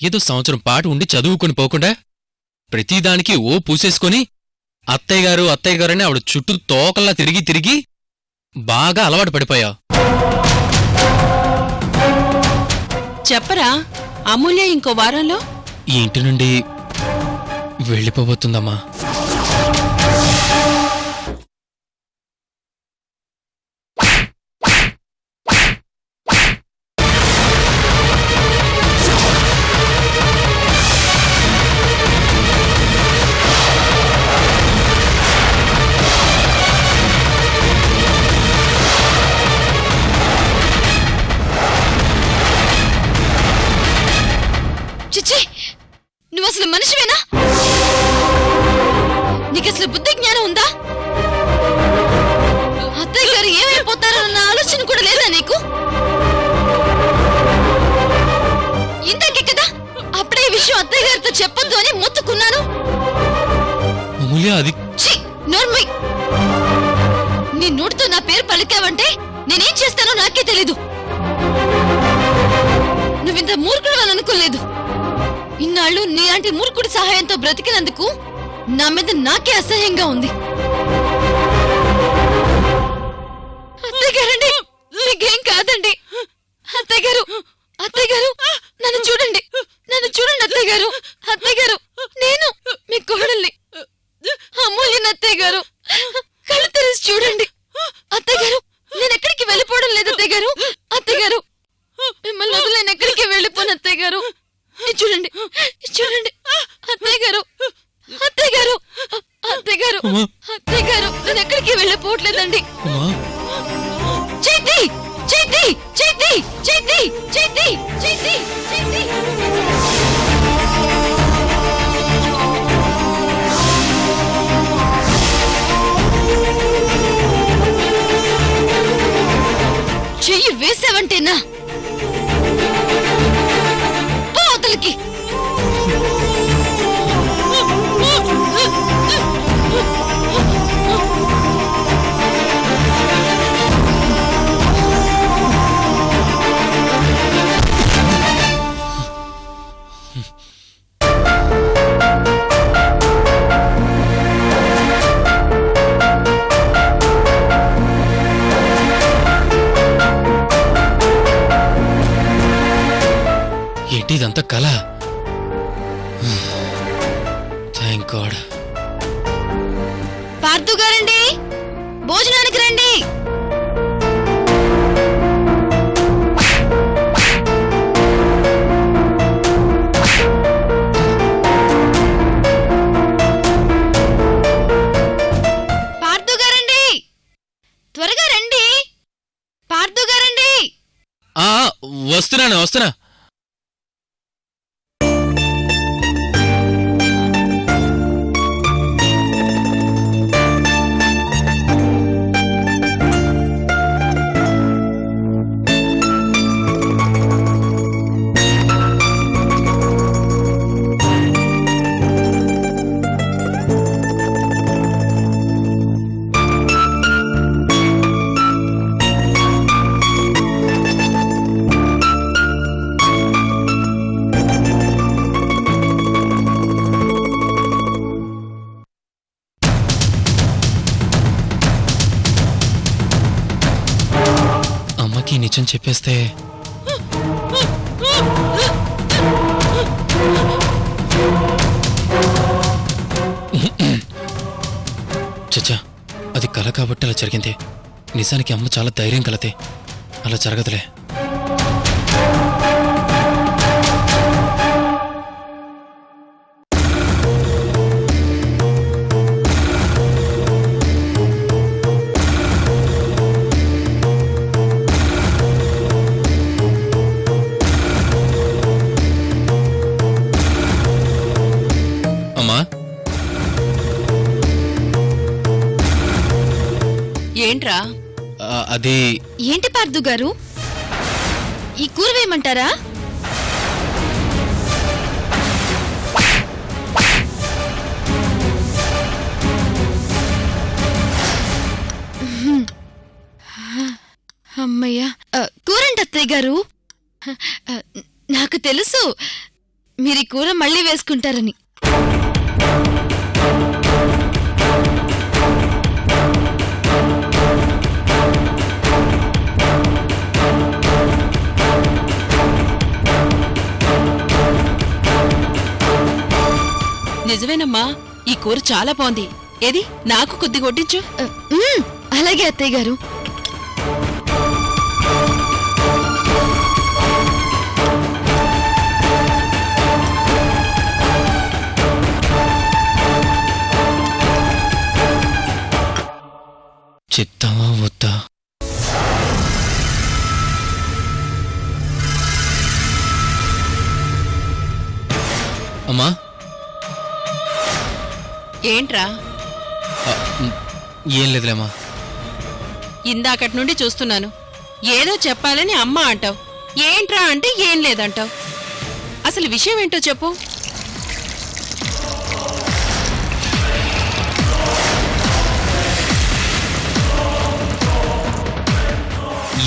ఏదో సంవత్సరం పాటు ఉండి చదువుకొని పోకుండా ప్రతిదానికి ఓ పూసేసుకొని అత్తయ్య గారు అత్తయ్య గారు అని ఆవిడ చుట్టూ తోకల్లా తిరిగి తిరిగి బాగా అలవాటు పడిపోయావు చెప్పరా అమూల్య ఇంకో వారంలో? ఈ ఇంటి నుండి వెళ్ళిపోబోతుందమ్మా. చిచ్చి నువ్వు అసలు మనిషివేనా? నీకు అసలు బుద్ధి జ్ఞానం ఉందా? అత్తయ్య గారు ఏమైపోతారన్న ఆలోచన కూడా లేదా నీకు? ఇంతకే కదా అప్పుడే ఈ విషయం అత్తయ్య గారితో చెప్పొద్దు అని మొత్తుకున్నాను. అమూల్య అది నోర్మై. నీ నోటితో నా పేరు పలికావంటే నేనేం చేస్తానో నాకే తెలీదు. నువ్వింత మూర్ఖుడు అని అనుకోలేదు. ఇన్నాళ్ళు నీలాంటి మూర్ఖుడి సహాయంతో బ్రతికినందుకు నా మీద నాకే అసహ్యంగా ఉంది. అత్తయ్య సెవెంటీనా పార్థు గారండి. భోజనానికి రండి. పార్థు గారండి. త్వరగా రండి. పార్థు గారండి. ఆ వస్తున్నాను వస్తున్నా. చెప్పేస్తే చచ్చా అది కల కాబట్టి అలా జరిగింది. నిజానికి అమ్మ చాలా ధైర్యం కలతే. అలా జరగదులే. అది ఏంటి పార్థు గారు? ఈ కూర వేయమంటారా? అమ్మయ్యా ఆ, కూరండి అత్తయ్య గారు. ఆ, నాకు తెలుసు మీరు ఈ కూర మళ్ళీ వేసుకుంటారని. నిజమేనమ్మా ఈ కూర చాలా బాగుంది. ఏది? నాకు కొద్ది కొట్టించు అలాగే అత్తయ్య గారు. చిత్తావా వద్దా? ఏంట్రా? ఏం లేదులేమ్మా. ఇందాకటి నుండి చూస్తున్నాను. ఏదో చెప్పాలని అమ్మ అంటావు. ఏంట్రా అంటే ఏం లేదంటావు. అసలు విషయం ఏంటో చెప్పు.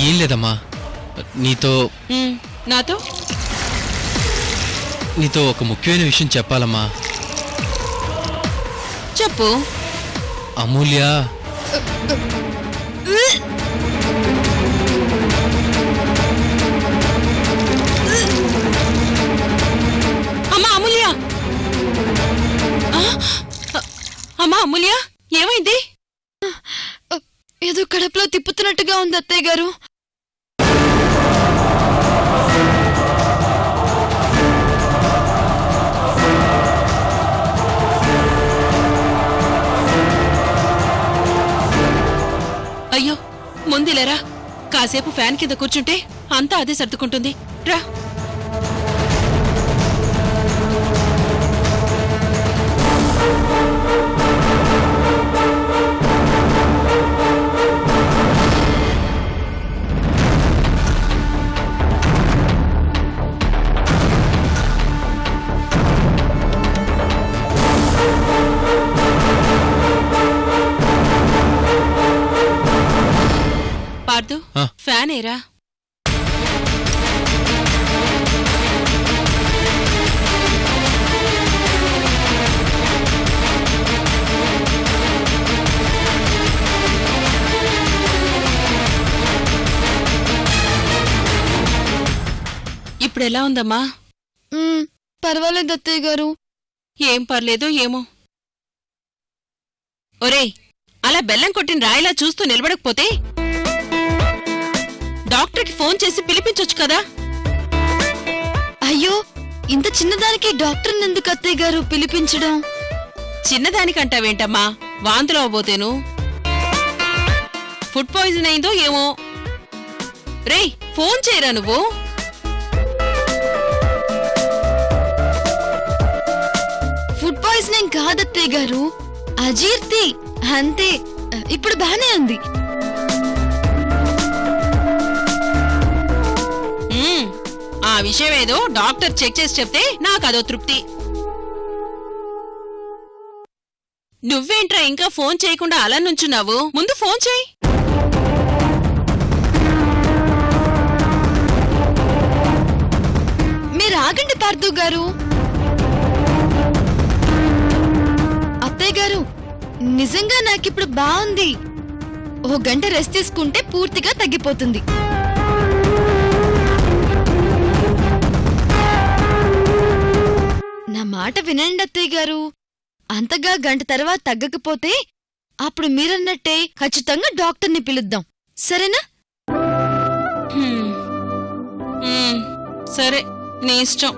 ఏం లేదమ్మా. నీతో నాతో? నీతో ఒక ముఖ్యమైన విషయం చెప్పాలమ్మా. చెప్పు. అమూల్య. అమ్మా అమూల్య. అమ్మా అమూల్య ఏమైంది? ఏదో కడుపులో తిప్పుతున్నట్టుగా ఉంది అత్తయ్య గారు. ముందులేరా కాసేపు ఫ్యాన్ కింద కూర్చుంటే అంతా అదే సర్దుకుంటుంది. రా. ఏరా ఇప్పుడు ఎలా ఉందమ్మా? మ్మ్, పర్వాలేదు అత్తయ్య గారు. ఏం పర్లేదో ఏమో. ఒరేయ్ అలా బెల్లం కొట్టిన రాయిలా చూస్తూ నిలబడకపోతే డాక్టర్కి ఫోన్ చేసి పిలిపించొచ్చు కదా? అయ్యో ఇంత చిన్నదానికి డాక్టర్ ఎందుకు అత్తయ్య గారు పిలిపించడం? చిన్నదానికంటావేంటమ్మా? వాంతులు అవబోతేను ఫుడ్ పాయిజన్ అయిందో ఏమో? రేయ్ ఫోన్ చేయరా నువ్వు? ఫుడ్ పాయిజనింగ్ కాదత్తయ్య గారు. అజీర్తి అంతే. ఇప్పుడు బానే ఉంది. విషయం ఏదో డాక్టర్ చెక్ చేసి చెప్తే నాకు అదో తృప్తి. నువ్వేంట్రా ఇంకా ఫోన్ చేయకుండా అలా నుంచున్నావు? ముందు ఫోన్ చేయి. మీరు ఆగండి పార్థు గారు. అత్తయ్య గారు నిజంగా నాకిప్పుడు బాగుంది ఓ గంట రెస్ట్ తీసుకుంటే పూర్తిగా తగ్గిపోతుంది. నా మాట వినండి అత్తయ్య గారు. అంతగా గంట తర్వాత తగ్గకపోతే అప్పుడు మీరన్నట్టే ఖచ్చితంగా డాక్టర్ని పిలుద్దాం. సరేనా? హ్మ్. మ్మ్. సరే నీ ఇష్టం.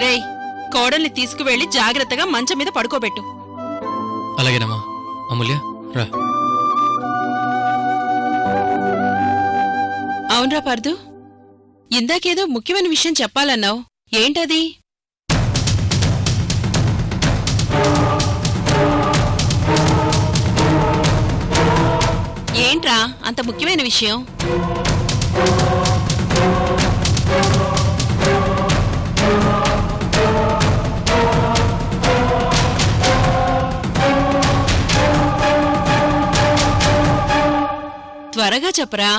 రేయ్ కోడల్ని తీసుకువెళ్ళి జాగ్రత్తగా మంచం మీద పడుకోబెట్టు. అలాగేనమ్మా. అమూల్య రా. అవునరా పార్దు? ఇందాకేదో ముఖ్యమైన విషయం చెప్పాలన్నావు. ఏంటది? ఏంట్రా అంత ముఖ్యమైన విషయం? త్వరగా చెప్పరా?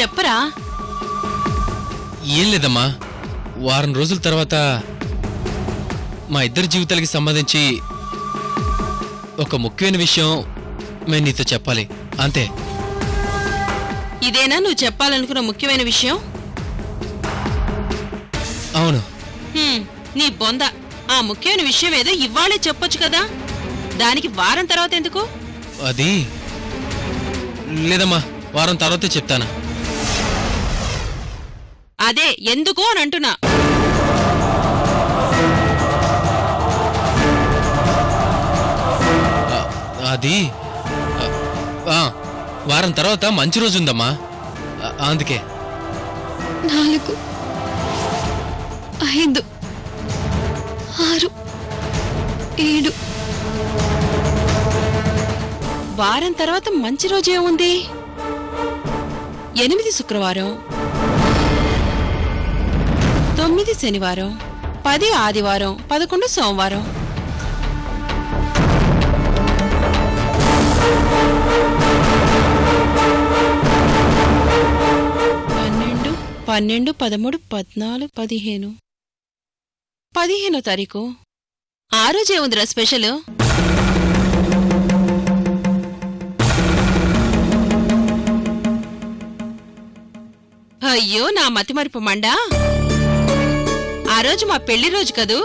చెప్పరా? ఏం లేదమ్మా. వారం రోజుల తర్వాత మా ఇద్దరి జీవితాలకి సంబంధించి ఒక ముఖ్యమైన విషయం మేము నీతో చెప్పాలి. అంతే. ఇదేనా నువ్వు చెప్పాలనుకున్న ముఖ్యమైన విషయం? అవును. హ్మ్, నీ బొంద. ఆ ముఖ్యమైన విషయం ఏదో ఇవాళే చెప్పొచ్చు కదా. దానికి వారం తర్వాత ఎందుకు? అది లేదమ్మా వారం తర్వాతే చెప్తాను. అదే ఎందుకు అని అంటున్నా. అది ఆ, వారం తర్వాత మంచి రోజు ఉందమ్మా. ఆ, అందుకే. నాలుగు ఐదు ఆరు ఏడు. వారం తర్వాత మంచి రోజు ఏముంది? ఎనిమిది శుక్రవారం తొమ్మిది శనివారం పది ఆదివారం పదకొండు సోమవారం. పన్నెండు పన్నెండు పదమూడు పద్నాలుగు పదిహేను. పదిహేనో తారీఖు. ఆ రోజే ఉందిరా స్పెషల్. అయ్యో నా మతిమరుపు మండా. ఆ రోజు మా పెళ్ళి రోజు కదూ?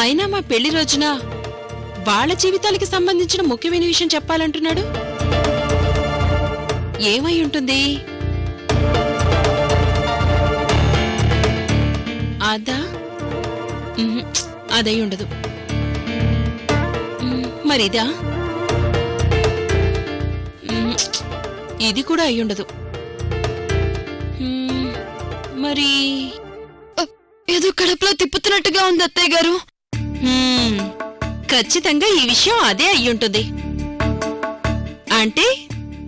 అయినా మా పెళ్ళి రోజున వాళ్ళ జీవితాలకి సంబంధించిన ముఖ్యమైన విషయం చెప్పాలంటున్నాడు? ఏమై ఉంటుంది? అదా? అదై ఉండదు. మరిదా? ఇది కూడా అయి ఉండదు. మరి? ఏదో కడుపులో తిప్పుతున్నట్టుగా ఉంది అత్తయ్య గారు. ఖచ్చితంగా ఈ విషయం అదే అయ్యుంటుంది అంటే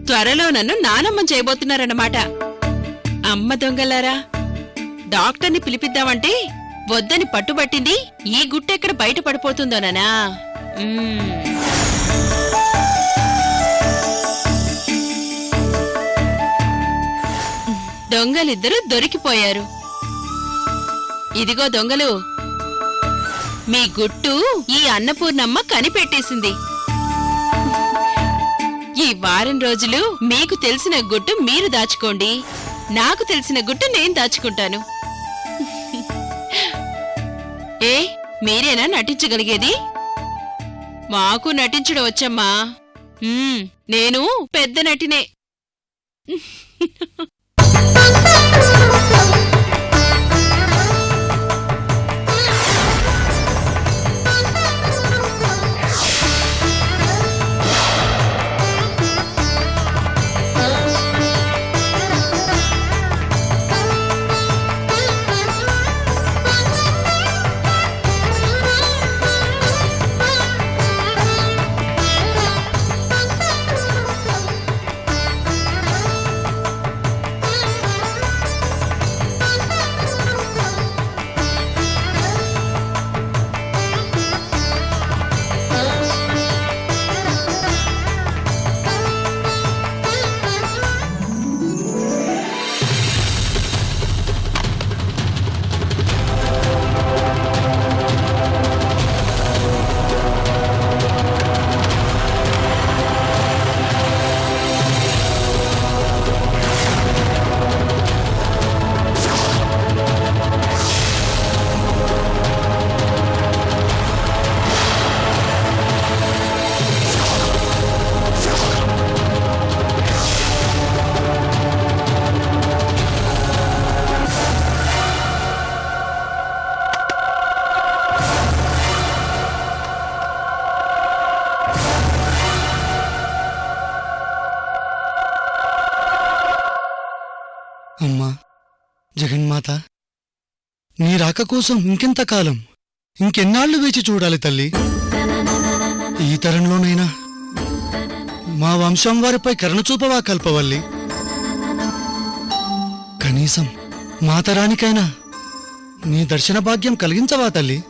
త్వరలో నన్ను నానమ్మం చేయబోతున్నారన్నమాట. అమ్మ దొంగలారా? డాక్టర్ని పిలిపిద్దామంటే వద్దని పట్టుబట్టింది ఈ గుట్టెక్కడ బయట పడిపోతుందోననా దొంగలిద్దరూ దొరికిపోయారు. ఇదిగో దొంగలు మీ గుట్టు ఈ అన్నపూర్ణమ్మ కనిపెట్టేసింది. ఈ వారం రోజులు మీకు తెలిసిన గుట్టు మీరు దాచుకోండి. నాకు తెలిసిన గుట్టు నేను దాచుకుంటాను. ఏ మీరేనా నటించగలిగేది? మాకు నటించడం వచ్చమ్మా. నేను పెద్ద నటినే. నీ రాక కోసం ఇంకెంత కాలం? ఇంకెన్నాళ్ళు వేచి చూడాలి తల్లి? ఈ తరంలోనైనా మా వంశం వారిపై కరుణ చూపవా కల్పవల్లి? కనీసం మా తరానికైనా నీ దర్శన భాగ్యం కలిగించవా తల్లి?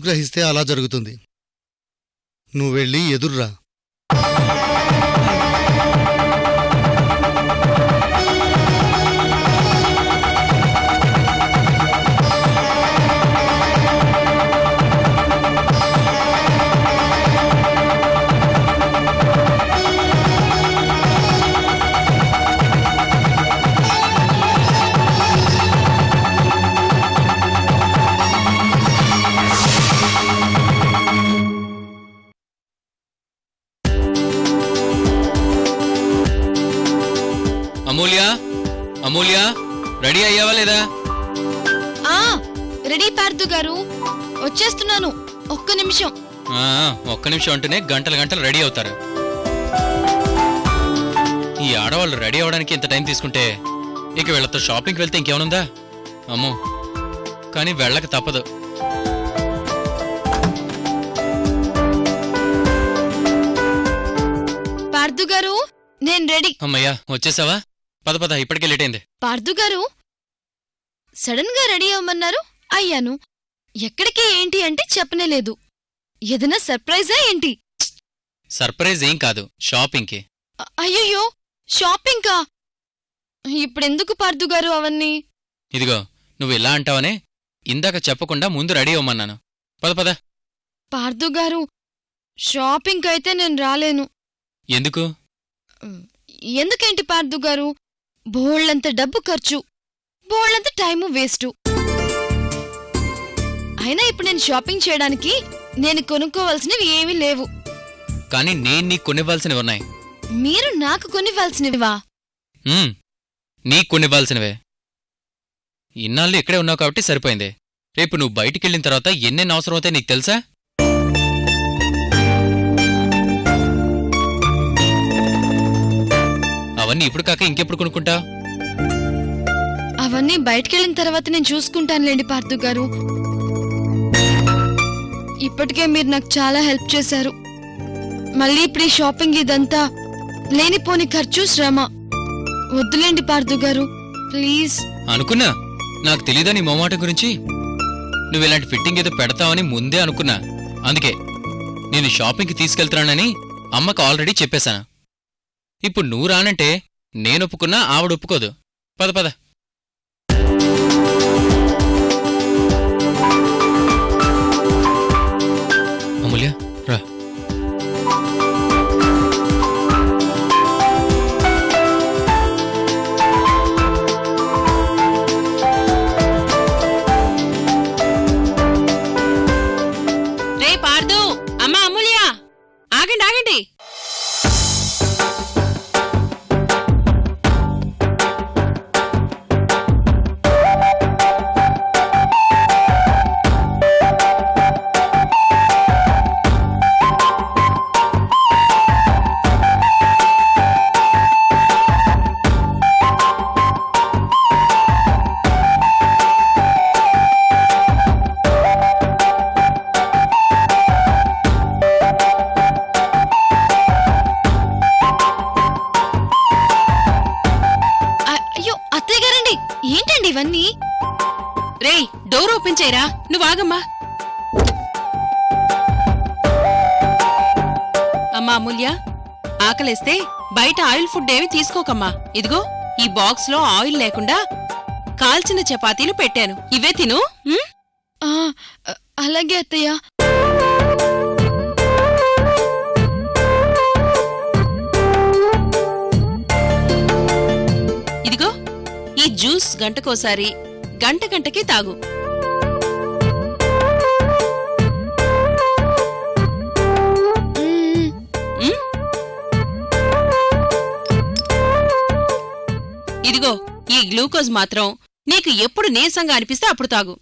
అనుగ్రహిస్తే అలా జరుగుతుంది. నువ్వు వెళ్ళి ఎదుర్రా. అమూల్య రెడీ అయ్యావా లేదా? ఆ రెడీ పార్థు గారు. వచ్చేస్తున్నాను. ఒక్క నిమిషం. ఆ, ఒక్క నిమిషం అంటేనే గంటలు గంటలు రెడీ అవుతారు. ఈ ఆడవాళ్ళు రెడీ అవడానికి ఇంత టైం తీసుకుంటే ఇక వీళ్ళతో షాపింగ్కి వెళ్తే ఇంకేమనుందా అమ్మో. కానీ వెళ్ళక తప్పదు. పార్థు గారు నేను రెడీ. అమ్మయ్యా వచ్చేసావా? పద పద ఇప్పటికే లేట్ అయింది. పార్థు గారు సడన్గా రెడీ అవ్వమన్నారు? అయ్యాను. ఎక్కడికి ఏంటి అంటే చెప్పనేలేదు ఏదైనా సర్ప్రైజా ఏంటి? సర్ప్రైజ్ ఏం కాదు షాపింగ్కి. అ- అయ్యయ్యో షాపింగ్కా? ఇప్పుడెందుకు పార్థు గారు అవన్నీ? ఇదిగో నువ్వు ఇలా అంటావనే? ఇందాక చెప్పకుండా ముందు రెడీ అవ్వమన్నాను. పద పద. పార్థు గారు షాపింగ్ అయితే నేను రాలేను. ఎందుకు? ఎందుకేంటి పార్థు గారు? బోళ్ళంత డబ్బు ఖర్చు బోళ్ళంత టైము వేస్టు. అయినా ఇప్పుడు నేను షాపింగ్ చేయడానికి నేను కొనుక్కోవాల్సినవి ఏమీ లేవు. కానీ నేను నీకు కొనివ్వాల్సినవి ఉన్నాయి. మీరు నాకు కొనివ్వాల్సినవివా? ఉమ్, నీకు కొనివ్వాల్సినవే. ఇన్నాళ్ళు ఇక్కడే ఉన్నావు కాబట్టి సరిపోయింది. రేపు నువ్వు బయటికెళ్ళిన తర్వాత ఎన్నెన్ని అవసరం అవుతాయి నీకు తెలుసా? అవన్నీ ఇప్పుడు కాక ఇంకెప్పుడు కొనుక్కుంటావు అవన్నీ బయటికెళ్ళిన తర్వాత నేను చూసుకుంటానులేండి పార్థు గారు. ఇప్పటికే మీరు నాకు చాలా హెల్ప్ చేశారు. మళ్ళీ ఇప్పుడు ఈ షాపింగ్ ఇదంతా లేనిపోని ఖర్చు శ్రమ. వద్దులేండి పార్థు గారు ప్లీజ్. అనుకున్నా? నాకు తెలీదా నీ మొమాటం గురించి? నువ్వు ఇలాంటి ఫిట్టింగ్ ఏదో పెడతావని ముందే అనుకున్నా. అందుకే నేను షాపింగ్కి తీసుకెళ్తున్నానని అమ్మకు ఆల్రెడీ చెప్పేశాను. ఇప్పుడు నువ్వు రానంటే నేను ఆవిడొప్పుకోదు ఆవిడ ఒప్పుకోదు. పద పద. ఇవన్నీ? రేయ్ డోర్ ఓపెన్ చేయరా? నువ్వు ఆగమ్మా. అమ్మా అమూల్య ఆకలేస్తే బయట ఆయిల్ ఫుడ్ ఏమి తీసుకోకమ్మా. ఇదిగో ఈ బాక్స్లో ఆయిల్ లేకుండా కాల్చిన చపాతీలు పెట్టాను. ఇవే తిను అలాగే అత్తయ్య. జ్యూస్ గంటకోసారి. గంట గంటకి తాగు. మ్మ్. ఇదిగో ఈ గ్లూకోజ్ మాత్రం నీకు ఎప్పుడు నీరసంగా అనిపిస్తే అప్పుడు తాగు.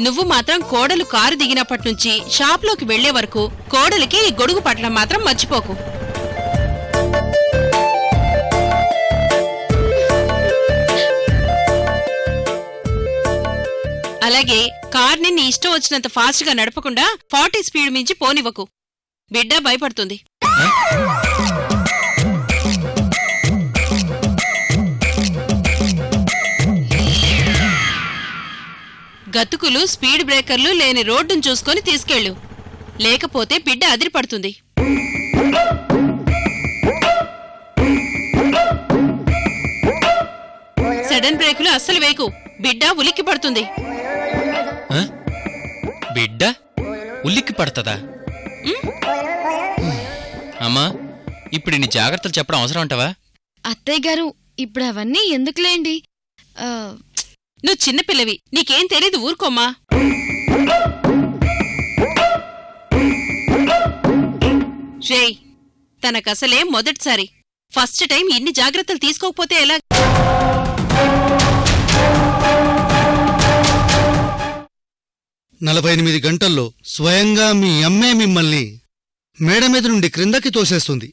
నువ్వు మాత్రం కోడలు కారు దిగినప్పటి నుంచి షాప్లోకి వెళ్ళే వరకు కోడలికి ఈ గొడుగు పట్టడం మాత్రం మర్చిపోకు. అలాగే కార్ని నీ ఇష్టం వచ్చినంత ఫాస్ట్గా నడపకుండా ఫార్టీ స్పీడ్ మించి పోనివ్వకు. బిడ్డ భయపడుతుంది. గతుకులు స్పీడ్ బ్రేకర్లు లేని రోడ్డును చూసుకొని తీసుకెళ్ళు. లేకపోతే బిడ్డ అదిరిపడుతుంది. సడన్ బ్రేకులు అస్సలు వేకు బిడ్డ ఉలిక్కి పడుతుంది. ఆ? బిడ్డ? ఉల్లిక్కి పడుతుందా? అమ్మా ఇప్పుడు నీ జాగ్రత్తలు చెప్పడం అవసరం అంటావా? అత్తయ్య గారు ఇప్పుడు అవన్నీ ఎందుకులేండి? ఆ, నువ్వు చిన్నపిల్లవి నీకేం తెలీదు ఊరుకోమ్మా. రేయ్ తనకసలే మొదటిసారి. ఫస్ట్ టైం ఇన్ని జాగ్రత్తలు తీసుకోకపోతే ఎలా? నలభై ఎనిమిది గంటల్లో స్వయంగా మీ అమ్మే మిమ్మల్ని మేడ మీద నుండి క్రిందకి తోసేస్తుంది.